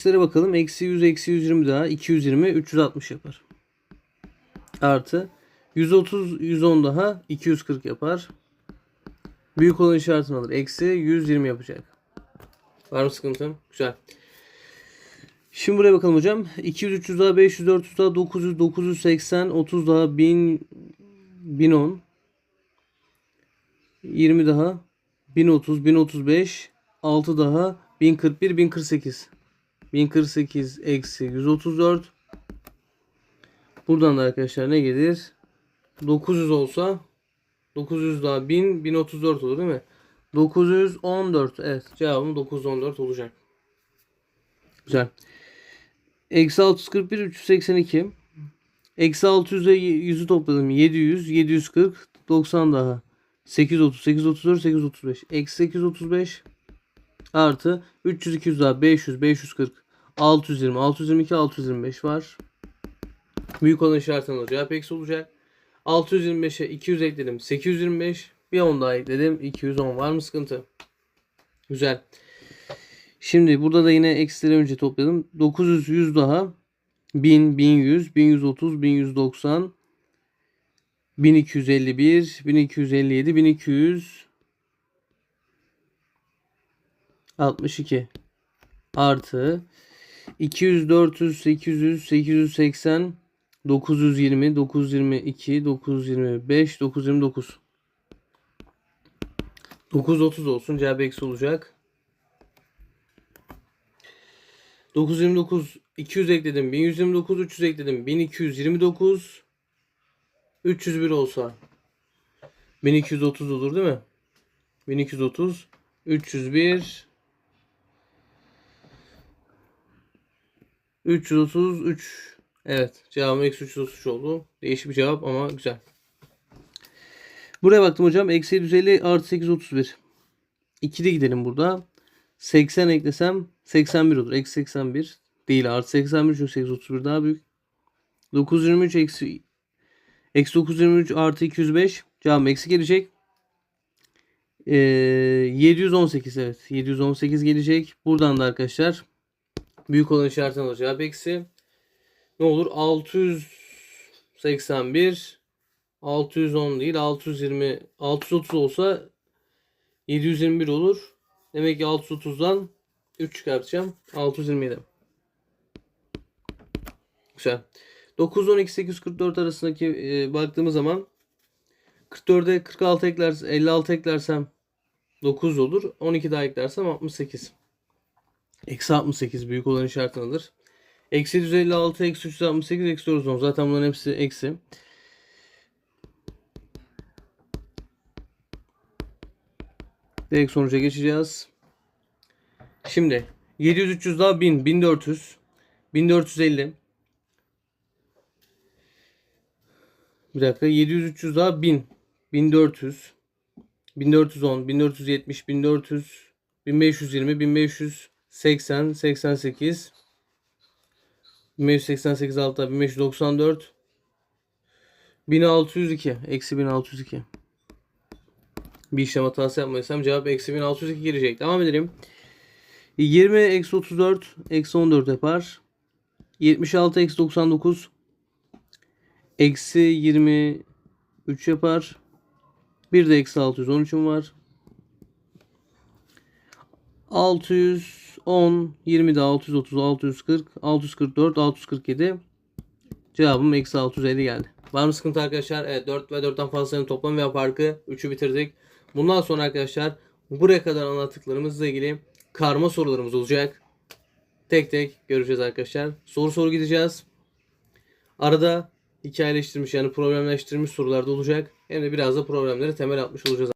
X'lere bakalım. Eksi 100 eksi 120 daha 220 360 yapar. Artı 130 110 daha 240 yapar. Büyük olan işaretini alır. Eksi 120 yapacak. Var mı sıkıntı? Güzel. Şimdi buraya bakalım hocam. 200, 300 daha 500, 400 daha 900, 980, 30 daha 1000, 1010, 20 daha 1030, 1035, 6 daha 1041, 1048. 1048 eksi 134. Buradan da arkadaşlar ne gelir? 900 olsa 900 daha 1000, 1034 olur değil mi? 914. Evet cevabım 914 olacak. Güzel. Eksi 641 382. Eksi 600'e 100'ü topladım. 700, 740, 90 daha. 830, 834, 835. Eksi 835 artı 300, 200 daha 500, 540, 620, 622, 625 var. Büyük olan işaretten alır. Cevap eksi olacak. 625'e 200 ekledim. 825. Bir 10 daha ekledim. 210 var mı sıkıntı? Güzel. Şimdi burada da yine eksileri önce topladım. 900 100 daha 1000 1100 1130 1190 1251 1257 1200 62 artı 200 400 800 880 920 922 925 929 930 olsun cevap eksi olacak. 929 200 ekledim. 1129 300 ekledim. 1229 301 olsa 1230 olur değil mi? 1230 301 333 Evet cevabım eksi 333 oldu. Değişik bir cevap ama güzel. Buraya baktım hocam. Eksi 750 artı 831. 2'de gidelim burada. 80 eklesem 81 olur. Eksi 81 değil artı 81 çünkü 831 daha büyük. 923 eksi eksi 923 artı 205 cevabım eksi gelecek. Ee, 718 evet 718 gelecek. Buradan da arkadaşlar büyük olan işaretini alır. Cevap eksi. Ne olur 681 610 değil 620 630 olsa 721 olur. Demek ki 630'dan 3 çıkartacağım. 627. Güzel. 9 12 844 arasındaki e, baktığımız zaman 44'e 46 eklersem 56 eklersem 9 olur. 12 daha eklersem 68. Eksi 68 büyük olan işaretini alır. Eksi 156, eksi 368, eksi 410. Zaten bunların hepsi eksi. Direkt sonuca geçeceğiz. Şimdi 700 300 daha 1000 1400 1450 Bir dakika 700 300 daha 1000 1400 1410 1470 1400 1520 1580 88 1588 altta 1594 1602 eksi 1602 bir işlem hatası yapmaysam cevap eksi 1602 gelecek. Devam edelim. 20 eksi 34 eksi 14 yapar. 76 eksi 99 eksi 23 yapar. Bir de eksi 613'üm var. 610 20 de 630 640 644 647 cevabım eksi 650 geldi. Var mı sıkıntı arkadaşlar? Evet 4 ve 4'ten fazlasının toplam veya farkı 3'ü bitirdik. Bundan sonra arkadaşlar buraya kadar anlattıklarımızla ilgili karma sorularımız olacak. Tek tek göreceğiz arkadaşlar. Soru soru gideceğiz. Arada hikayeleştirilmiş yani problemleştirilmiş sorular da olacak. Hem de biraz da problemleri temel atmış olacağız.